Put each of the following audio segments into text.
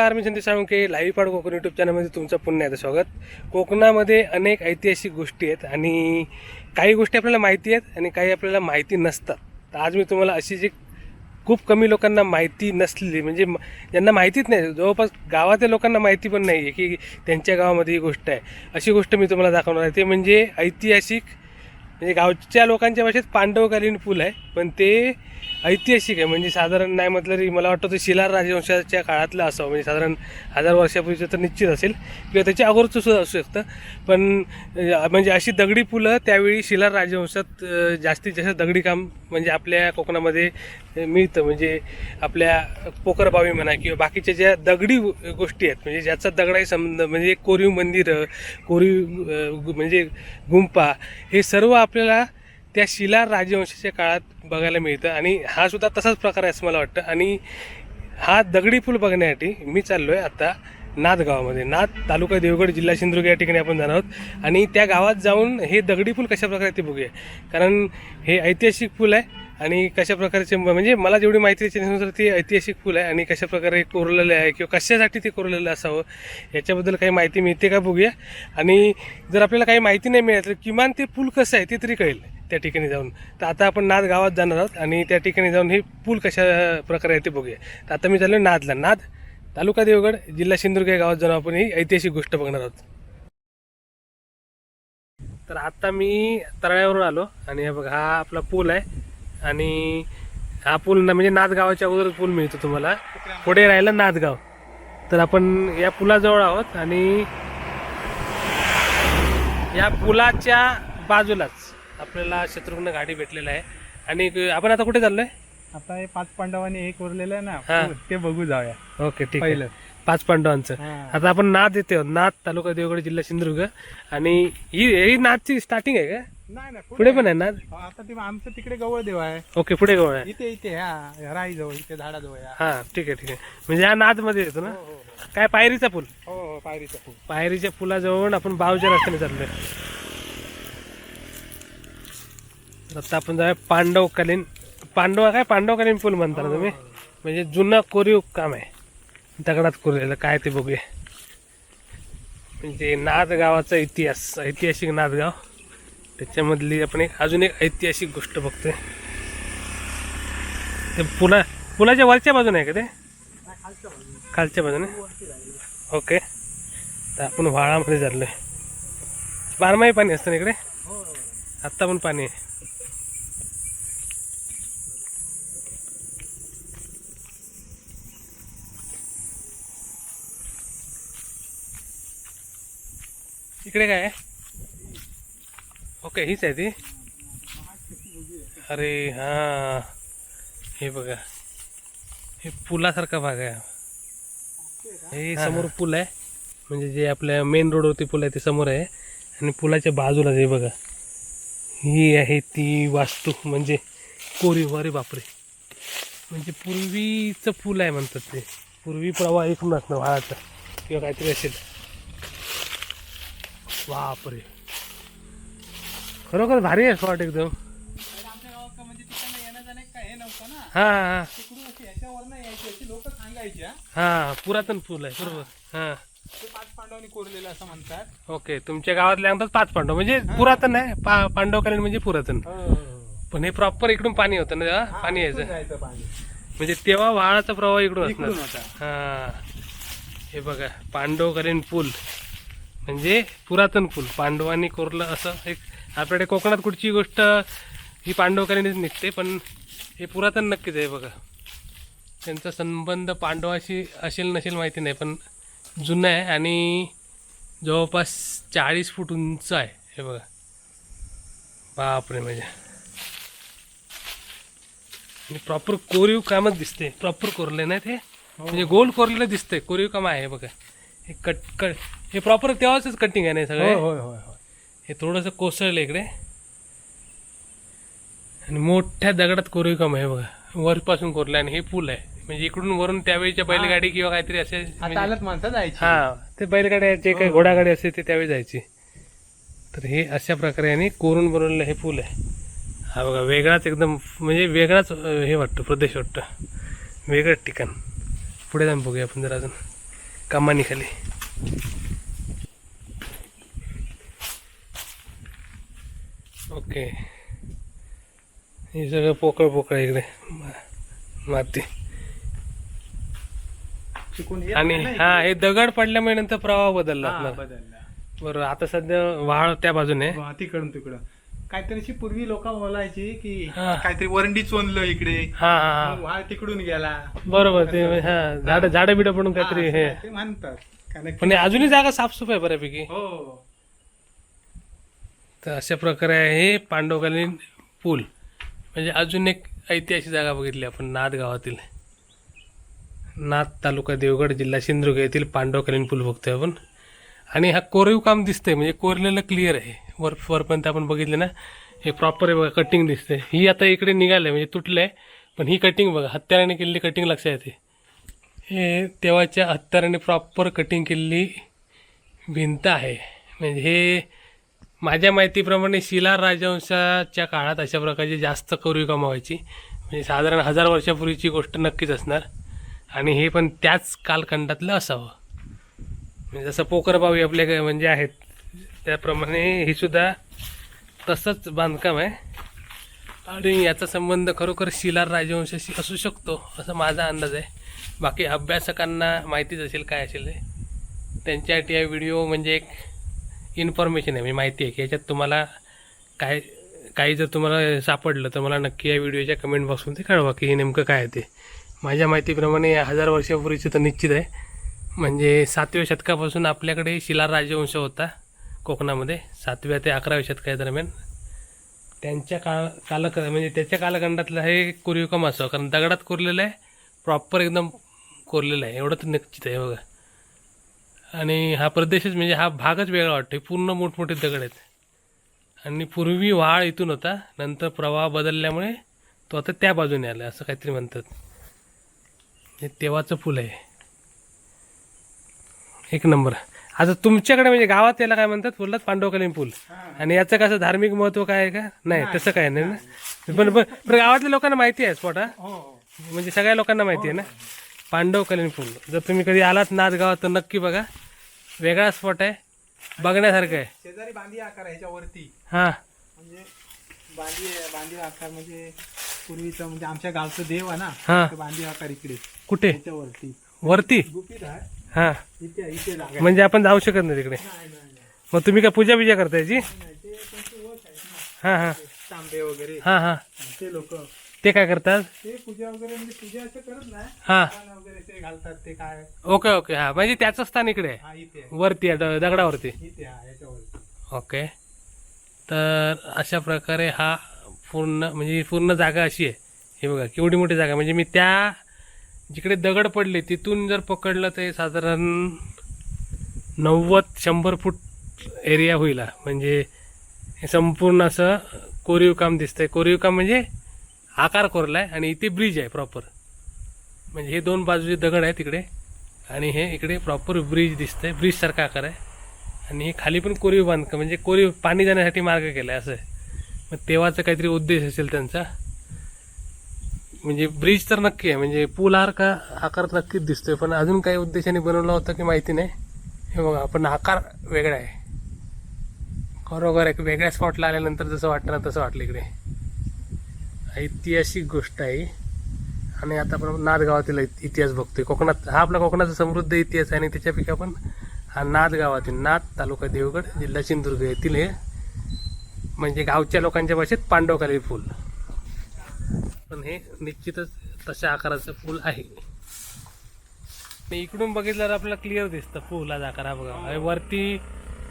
नमस्कार मी संदेश साळुंके लाईव्ह पाड कोकण यूट्यूब चॅनलमध्ये तुमचं पुन्हा एकदा स्वागत. कोकणामध्ये अनेक ऐतिहासिक गोष्टी आहेत आणि काही गोष्टी आपल्याला माहिती आहेत आणि काही आपल्याला माहिती नसतात. तर आज मी तुम्हाला अशी जी खूप कमी लोकांना माहिती नसलेली म्हणजे ज्यांना माहितीच नाही जवळपास गावातल्या लोकांना माहिती पण नाही आहे की त्यांच्या गावामध्ये ही गोष्ट आहे. अशी गोष्ट मी तुम्हाला दाखवणार आहे. ते म्हणजे ऐतिहासिक म्हणजे गावच्या लोकांच्या भाषेत पांडवकालीन पूल आहे पण ते ऐतिहासिक आहे. म्हणजे साधारण नाही म्हटलं तरी मला वाटतं ते शिलार राजवंशाच्या काळातलं असावं. म्हणजे साधारण हजार वर्षापूर्वीचं तर निश्चित असेल. किंवा त्याच्या अगोदरचं सुद्धा असू शकतं. पण म्हणजे अशी दगडी पुलं त्यावेळी शिलार राजवंशात जास्तीत जास्त दगडी काम म्हणजे आपल्या कोकणामध्ये मिळतं. म्हणजे आपल्या पोकरबावी म्हणा किंवा बाकीच्या ज्या दगडी गोष्टी आहेत म्हणजे ज्याचा दगडाही संबंध म्हणजे कोरीव मंदिरं कोरीव गु- म्हणजे गुंपा हे सर्व आपल्याला त्या शिला राजवंशाच्या काळात बघायला मिळतं. आणि हा सुद्धा तसाच प्रकार आहे असं मला वाटतं. आणि हा दगडी पूल बघण्यासाठी मी चाललो आहे आता नाथ गावामध्ये. नाथ तालुका देवगड जिल्हा सिंधुदुर्ग या ठिकाणी आपण जाणार आहोत. आणि त्या गावात जाऊन हे दगडी पूल कशा प्रकारे ते बघूया. कारण हे ऐतिहासिक पूल आहे आणि कशा प्रकारचे म्हणजे मला जेवढी माहिती त्याच्यानुसार ते ऐतिहासिक पूल आहे. आणि कशा प्रकारे कोरलेलं आहे किंवा कशासाठी ते कोरलेलं असावं याच्याबद्दल काही माहिती मिळते का बघूया. आणि जर आपल्याला काही माहिती नाही मिळाली तर किमान ते पूल कसं आहे ते तरी कळेल. त्या ठिकाणी जाऊन. तर आता आपण नाद गावात जाणार आहोत आणि त्या ठिकाणी जाऊन हे पूल कशा प्रकारे आहे ते बघूया. तर आता मी चाललो नादला. नाद तालुका देवगड जिल्हा सिंधुदुर्ग या गावात जाऊन आपण ही ऐतिहासिक गोष्ट बघणार आहोत. तर आता मी तराळ्यावरून आलो आणि हे बघा हा आपला पूल आहे आणि हा पूल ना म्हणजे नादगावाच्या अगोदर पूल मिळतो तुम्हाला. पुढे राहिलं नादगाव. तर आपण या पुलाजवळ आहोत आणि या पुलाच्या बाजूलाच आपल्याला शत्रुघ्न गाडी भेटलेला आहे. आणि आपण आता कुठे चाललोय? आता हे पाच पांडवांनी हे कोरलेलं आहे हा. ना ते बघू जाऊया. ओके ठीक आहे. पहिलं. पाच पांडवांचं. हा. आता आपण नाथ येते आहोत नाथ तालुका देवगड जिल्हा सिंधुदुर्ग. आणि ही ही नाथची स्टार्टिंग आहे का? नाही ना पुढे पण आहे नाथ हा, आता ते आमचं तिकडे गवळ देव आहे. ओके पुढे गवळ आहे. इथे इथे हा राई जवळ इथे झाडाजवळ या. हा ठीक आहे ठीक आहे. म्हणजे हा नाथमध्ये येतो ना? हो हो काय पायरीचा पूल? हो हो पायरीचं खूप पायरीच्या पुलाजवळ आपण बावच्या रस्त्याने चाललोय. तर आता आपण जाऊया पांडवकालीन. पांडव काय? पांडवकालीन पूल म्हणता ना तुम्ही? म्हणजे जुनं कोरीव काम आहे. दगडात कोरलेलं. काय ते बघूया. म्हणजे नाथ गावाचा इतिहास. ऐतिहासिक नाथ गाव त्याच्यामधली आपण एक अजून एक ऐतिहासिक गोष्ट बघतोय. ते पुला पुलाच्या वरच्या बाजूने आहे का ते? खालच्या बाजूने? ओके. तर आपण व्हाळामध्ये चाललोय बारमाही पाणी असतं ना इकडे? आत्ता पण पाणी आहे. इकडे काय? आहे ओके हीच आहे ती. अरे हा हे बघा. हे पुलासारखा भाग आहे. हे समोर पूल आहे. म्हणजे जे आपल्या मेन रोडवरती पूल आहे ते समोर आहे. आणि पुलाच्या बाजूला हे बघा. ही आहे ती वास्तू म्हणजे कोरीव. अरे बापरे. म्हणजे पूर्वीचं पूल आहे म्हणतात ते. पूर्वी प्रवाह इकडून असणं व्हाळाचा किंवा काहीतरी असेल. बापरे. खरोखर भारी आहे स्पॉट एकदम. म्हणजे हे हा हा. हा. हा पुरातन पूल आहे बरोबर. हा. ते पाच पांडवांनी कोरलेलं असं म्हणतात. ओके तुमच्या गावातले म्हणतात पाच पांडव म्हणजे पुरातन आहे पांडवकालीन म्हणजे पुरातन. हो पण हे प्रॉपर इकडून पाणी होतं ना तेव्हा पाणी यायचं. म्हणजे तेव्हा व्हाळाचा प्रवाह इकडून असणार. हा. हे बघा पांडवकालीन पूल. म्हणजे पुरातन पूल पांडवांनी कोरलं असं एक आपल्याकडे कोकणात कुठची गोष्ट ही पांडवकालीनच निघते पण हे पुरातन नक्कीच आहे बघा. त्यांचा संबंध पांडवाशी असेल नसेल माहिती नाही पण जुनं आहे आणि जवळपास चाळीस फूट उंच आहे हे बघा. बापरे म्हणजे. आणि प्रॉपर कोरीव कामच दिसते प्रॉपर कोरले नाही ते? म्हणजे गोल कोरलेलं दिसतंय कोरीव काम आहे हे बघा. हे कट कट हे प्रॉपर तेव्हाच कटिंग आहे ना हे सगळं? होय होय होय हे थोडंसं कोसळलं इकडे. आणि मोठ्या दगडात कोरीव काम आहे बघा. वरपासून कोरलं आणि हे पूल आहे. म्हणजे इकडून वरून त्यावेळीच्या बैलगाडी किंवा काहीतरी आता म्हणजे- आलत माणसं जायची. हा ते बैलगाड्या जे काही घोडागाडी असते ते त्यावेळी जायची. तर हे अशा प्रकारे आणि कोरून बनवलेलं हे पूल आहे. हा बघा वेगळाच एकदम म्हणजे वेगळाच अं, हे वाटतं प्रदेश वाटतं. वेगळंच ठिकाण. पुढे जाऊन बघूया आपण जरा अजून. कमानी खाली ओके हे सगळं पोकळ पोकळ इकडे माती आणि हा. हे दगड पडल्यामुळे नंतर प्रवाह बदलला बदलला. बरोबर आता सध्या वाळ त्या बाजूने. तिकडून तिकडं. काहीतरी पूर्वी लोक बोलायची की हा. काहीतरी वरंडी चोनलं इकडे. हा हा मग वाळ तिकडून गेला. बरोबर ते हा झाड झाडं बिडं पडून काहीतरी हे. ते म्हणतात. कारण की- पण अजूनही जागा साफसूफ आहे बऱ्यापैकी. हो. तर अशा प्रकारे आहे पांडवकालीन पूल. म्हणजे अजून एक ऐतिहासिक जागा बघितली आपण नाद गावातील. नाद तालुका देवगड जिल्हा सिंधुदुर्ग येथील पांडवकालीन पूल बघतोय आपण. आणि हा कोरीव काम दिसतंय म्हणजे कोरलेलं क्लिअर आहे. वर वरपर्यंत आपण बघितलं ना हे प्रॉपर आहे बघा कटिंग दिसते ही आता इकडे निघालंय म्हणजे तुटलंय पण ही कटिंग बघा हत्याराने केलेली कटिंग लक्षात येते. हे तेव्हाच्या हत्याराने प्रॉपर कटिंग केलेली भिंत आहे. म्हणजे हे माझ्या माहितीप्रमाणे शिला राजवंशाच्या काळात अशा प्रकारची जास्त कोरीव कमावायची. व्हायची म्हणजे साधारण हजार वर्षापूर्वीची गोष्ट नक्कीच असणार. आणि हे पण त्याच कालखंडातलं असावं. म्हणजे जसं पोकरबावी आपले म्हणजे आहेत त्याप्रमाणे हे सुद्धा तसंच बांधकाम आहे. आणि याचा संबंध खरोखर शिलार राजवंशाशी असू शकतो असा माझा अंदाज आहे. बाकी अभ्यासकांना माहितीच असेल काय असेल ते. त्यांच्यासाठी हा व्हिडिओ म्हणजे एक इन्फॉर्मेशन आहे म्हणजे माहिती आहे की याच्यात तुम्हाला काय काही जर तुम्हाला सापडलं तर मला नक्की या व्हिडिओच्या कमेंट बॉक्समध्ये कळवा की हे नेमकं काय आहे ते. माझ्या माहितीप्रमाणे या हजार वर्षापूर्वीचं तर निश्चित आहे. म्हणजे सातव्या शतकापासून आपल्याकडे शिलार राजवंश होता. कोकणामध्ये सातव्या ते अकराव्या शतकादरम्यान त्यांच्या काळ काल म्हणजे त्याच्या कालखंडातलं हे कोरीवकाम असं कारण दगडात कोरलेलं आहे प्रॉपर एकदम कोरलेलं आहे एवढं तर निश्चित आहे बघा. आणि हा प्रदेशच म्हणजे हा भागच वेगळा वाटतो पूर्ण मोठमोठे दगड आहेत. आणि पूर्वी व्हाळ इथून होता नंतर प्रवाह बदलल्यामुळे तो आता त्या बाजूने आला असं काहीतरी म्हणतात. हे तेव्हाचं फुल आहे. एक नंबर. आता तुमच्याकडे म्हणजे गावात याला काय म्हणतात? फुलात पांडवकालीन पूल. आणि याचं कसं धार्मिक महत्त्व काय आहे का? नाही तसं काय नाही ना? पण पण गावातल्या लोकांना माहिती आहे स्पॉट हा? हो. हो म्हणजे सगळ्या लोकांना माहिती आहे ना? पांडवकालीन पूल. जर तुम्ही कधी आलात नाथ गावात तर नक्की बघा. वेगळा स्पॉट आहे. बघण्यासारखं आहे. शेजारी बांधी आकार ह्याच्यावरती. हां. म्हणजे बांधी बांधी आकार म्हणजे पूर्वीचं म्हणजे आमच्या गावचं देव आहे ना? हां. बांधी आकार इकडे. कुठे? ह्याच्यावरती. वरती? गुपित आहे. हां. म्हणजे आपण जाऊ शकत नाही तिकडे. मग तुम्ही काय पूजा बिजा करता याची नाही, ते त्यांचे ओळख आहे ना. हां हां. तांबे वगैरे. हां हां. ते लोक. ते काय करतात? ते पूजा वगैरे म्हणजे पूजा असं करत नाही. हां. पानं वगैरे ते घालतात ते काय. Okay okay. हां म्हणजे त्याचं स्थान इकडे. हा. वरती आहे दगडावरती. ओके. तर अशा प्रकारे हा पूर्ण म्हणजे पूर्ण जागा अशी आहे. हे बघा केवढी मोठी जागा म्हणजे मी त्या जिकडे दगड पडले तिथून जर पकडलं तर साधारण नव्वद शंभर फूट एरिया होईल हा. म्हणजे हे संपूर्ण असं कोरीव काम दिसतंय. कोरीव काम म्हणजे आकार कोरला आहे आणि इथे ब्रिज आहे प्रॉपर म्हणजे हे दोन बाजूचे दगड आहे तिकडे आणि हे इकडे प्रॉपर ब्रिज दिसतंय. ब्रिजसारखा आकार आहे. आणि हे खाली पण कोरीव बांधकाम म्हणजे कोरीव पाणी जाण्यासाठी मार्ग केला आहे. असं मग तेव्हाचा काहीतरी उद्देश असेल त्यांचा. म्हणजे ब्रिज तर नक्की आहे. म्हणजे पूल आर का आकार नक्कीच दिसतोय पण अजून काही उद्देशाने बनवला होता की माहिती नाही. हे बघा पण आकार वेगळा आहे. खरोखर एक वेगळ्या स्पॉटला आल्यानंतर जसं वाटतं ना तसं वाटलं इकडे. ऐतिहासिक गोष्ट आहे. आणि आता आपण नादगावातील इतिहास बघतोय. कोकणात हा आपला कोकणाचा समृद्ध इतिहास आहे आणि त्याच्यापैकी आपण हा नादगावातील गावातील तालुका देवगड जिल्हा सिंधुदुर्ग येथील हे म्हणजे गावच्या लोकांच्या भाषेत पांडवकाली पूल. पण हे निश्चितच तशा आकाराचं फूल आहे. इकडून बघितलं तर आपल्याला क्लिअर दिसतं फुलाचा आकार. हा बघा. वरती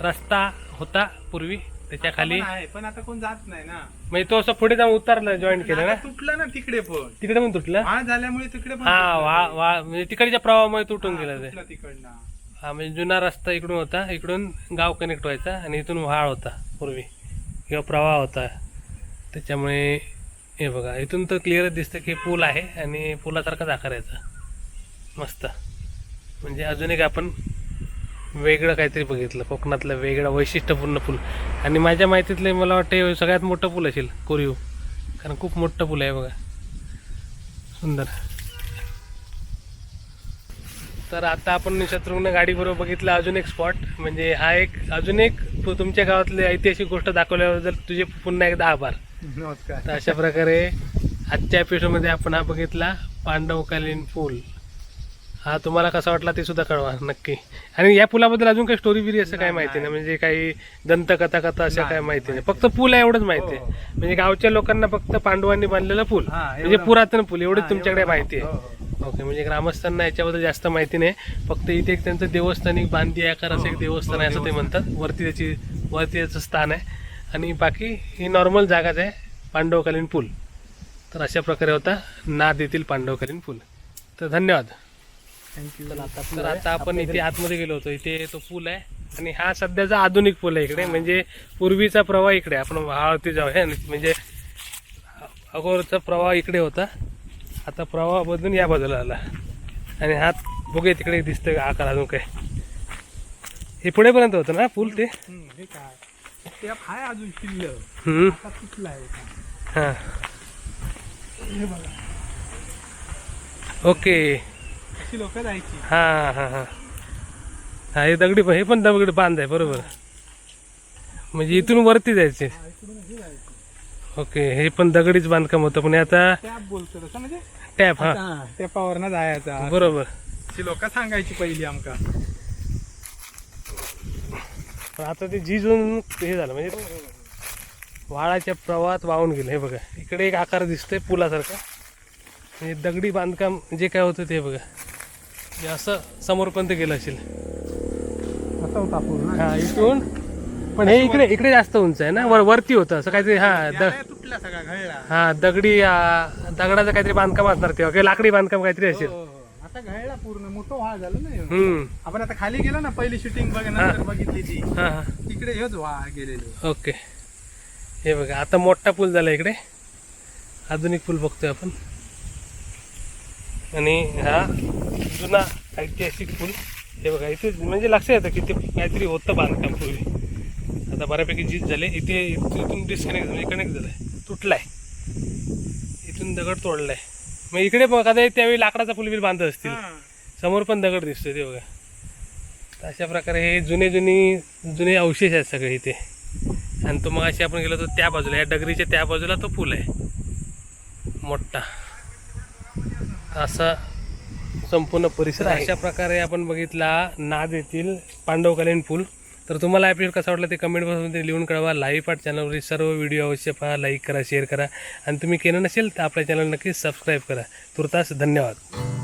रस्ता होता पूर्वी त्याच्याखाली. पण आता कोण जात नाही ना. म्हणजे तो असं पुढे जाऊन उतरला जॉईन केलं ना? तुटलं ना तिकडे पण. तिकडे पण तुटलं? झाल्यामुळे तिकडे हा तुटलं. वा वा. म्हणजे तिकडच्या प्रवाहामुळे तुटून गेलं ते. हा म्हणजे जुना रस्ता इकडून होता. इकडून गाव कनेक्ट व्हायचा आणि इथून व्हाळ होता पूर्वी. किंवा प्रवाह होता. त्याच्यामुळे हे बघा इथून तर क्लिअरच दिसतं की पूल आहे आणि पुलासारखाच आकार याचा. मस्त. म्हणजे अजून एक आपण वेगळं काहीतरी बघितलं कोकणातलं वेगळं वैशिष्ट्यपूर्ण पूल. आणि माझ्या माहितीतले मला वाटतं सगळ्यात मोठं पूल असेल कोरीव. कारण खूप मोठं पूल आहे बघा. सुंदर. तर आता आपण शत्रुघ्न गाडीबरोबर बघितला अजून एक स्पॉट म्हणजे हा एक अजून एक तुमच्या गावातली ऐतिहासिक गोष्ट दाखवल्याबद्दल तुझे पुन्हा एकदा आभार. नमस्कार. तर अशा प्रकारे आजच्या एपिसोडमध्ये आपण हा बघितला पांडवकालीन पूल. हा तुम्हाला कसा वाटला ते सुद्धा कळवा नक्की. आणि या पुलाबद्दल अजून काही स्टोरी बिरी असं काय माहिती नाही. म्हणजे काही दंतकथा कथा असं काय माहिती नाही. फक्त पूल आहे एवढंच माहिती हो, आहे. म्हणजे गावच्या लोकांना फक्त पांडवांनी बांधलेला पूल. हा, म्हणजे पुरातन पूल एवढंच हा, तुमच्याकडे माहिती आहे. हो, हो. ओके म्हणजे ग्रामस्थांना याच्याबद्दल जास्त माहिती नाही. फक्त इथे एक त्यांचं देवस्थान एक बांधी आकार असं एक हो, देवस्थान हो, आहे असं ते. म्हणतात. वरती त्याची वरती त्याचं स्थान आहे. आणि बाकी ही नॉर्मल जागाच आहे पांडवकालीन पूल. तर अशा प्रकारे होता नाद येथील पांडवकालीन पूल. तर धन्यवाद. थँक्यू तर आता आपण इथे आतमध्ये गेलो होतो. इथे तो पूल आहे आणि हा सध्याचा आधुनिक पूल आहे इकडे. म्हणजे पूर्वीचा प्रवाह इकडे. आपण वाहवती जाऊया म्हणजे अगोदरचा प्रवाह इकडे होता. आता प्रवाह बदलून या बाजूला आला. आणि हा बघूया तिकडे दिसतोय आकार अजून काय. हे पुढेपर्यंत होतं ना पूल ते? काय? अजून शिल्लक. हम्म. आता तुटला आहे हां? हे. बघा. ओके. अशी लोक जायची. हां हां हां. हा हे दगडी पण हे पण दगडी बांध आहे बरोबर. म्हणजे इथून वरती जायचे. हा, इकडून हे जायची. ओके हे पण दगडीच बांधकाम होतं पण हे आता टॅप बोलतो तसं म्हणजे? टॅप हा. टॅपावर ना जायचा. बरोबर. ती लोक सांगायची पहिली आमका. पण आता ते झिजून हे झालं म्हणजे वाळाच्या प्रवाहात वाहून गेलं हे बघा. इकडे एक आकार दिसतोय पुलासारखा. म्हणजे दगडी बांधकाम जे काय होतं ते बघा. हे असं समोरपर्यंत गेलं असेल. असा होता पूर्ण हा इथून. पण हे इकडे इकडे जास्त उंच आहे ना? वर वरती होतं असं काहीतरी हा द याला तुटला सगळा घळला. हा दगडी दगडाचं काहीतरी बांधकाम असणार तेव्हा काही लाकडी बांधकाम काहीतरी असेल. हो, हो. आता घळला पूर्ण मोठं व्हा झालं ना ह्यो. हम्म. आपण आता खाली गेलो ना पहिली शूटिंग बघ नंतर बघितली ती. हा हा. तिकडे हेच व्हा गेलेलो. ओके. हे बघा आता मोठा पूल झाला इकडे. आधुनिक पूल बघतोय आपण. आणि हा जुना ऐतिहासिक पूल. हे बघा इथे म्हणजे लक्षात येतं की ते काहीतरी होतं बांधकाम पूर्वी. आता बऱ्यापैकी जीत झाले इथे इथून डिस्कनेक्ट म्हणजे कनेक्ट झालाय. तुटलाय. इथून दगड तोडलाय. मग इकडे बघा आता त्यावेळी लाकडाचा पूल बिल बांधत असतील. समोर पण दगड दिसतोय ते बघा. अशा प्रकारे हे जुने जुनी जुने अवशेष आहेत सगळे इथे. आणि तो मग अशी आपण गेलो तर त्या बाजूला या डगरीच्या त्या बाजूला तो पूल आहे. मोठा. असा संपूर्ण परिसर अशा प्रकारे आपण बघितला नाद येथील पांडवकालीन पूल. तर तुम्हाला एपिसोड कसा वाटला ते कमेंट बॉक्समध्ये लिहून कळवा. लाईव्ह पार्ट चॅनलवरील सर्व व्हिडिओ अवश्य पहा लाईक करा शेअर करा. आणि तुम्ही केलं नसेल तर आपल्या चॅनल नक्कीच सबस्क्राईब करा. तुर्तास धन्यवाद.